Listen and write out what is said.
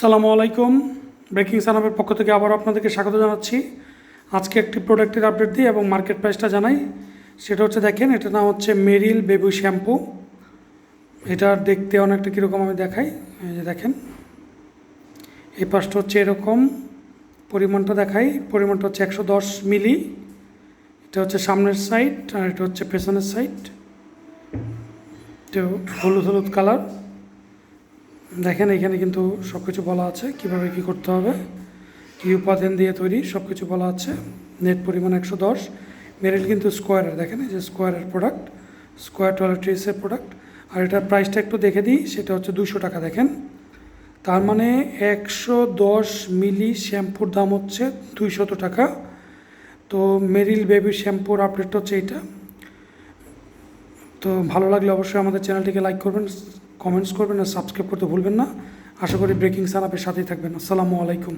সালামু আলাইকুম। ব্রেকিং সানামের পক্ষ থেকে আবার আপনাদেরকে স্বাগত জানাচ্ছি। আজকে একটি প্রোডাক্টের আপডেট দিই এবং মার্কেট প্রাইসটা জানাই। সেটা হচ্ছে দেখেন, এটার নাম হচ্ছে মেরিল বেবু শ্যাম্পু এটা দেখতে অনেকটা কীরকম আমি দেখাই। এই যে দেখেন, এই পাশটা হচ্ছে এরকম। পরিমাণটা দেখাই। পরিমাণটা হচ্ছে একশো দশ মিলি। এটা হচ্ছে সামনের সাইড আর এটা হচ্ছে পেছনের সাইড তো হলুদ হলুদ কালার দেখেন, এখানে কিন্তু সব কিছু বলা আছে। কীভাবে কি করতে হবে? কী উপাদান দিয়ে তৈরি? সব কিছু বলা আছে। নেট পরিমাণ একশো দশ। মেরিল কিন্তু স্কোয়ারের দেখেন, এই যে স্কোয়ারের প্রোডাক্ট স্কোয়ার টয়লেট্রিসের প্রোডাক্ট আর এটার প্রাইসটা একটু দেখে দিই, সেটা হচ্ছে দুশো টাকা, দেখেন। তার মানে একশো দশ মিলি শ্যাম্পুর দাম হচ্ছে দুইশত টাকা। তো মেরিল বেবি শ্যাম্পুর আপডেট হচ্ছে এইটা। তো ভালো লাগলে অবশ্যই আমাদের চ্যানেলটিকে লাইক করবেন কমেন্টস করবেন আর সাবস্ক্রাইব করতে ভুলবেন না। আশা করি ব্রেকিং সারাপের সাথেই থাকবেন। আসসালামু আলাইকুম।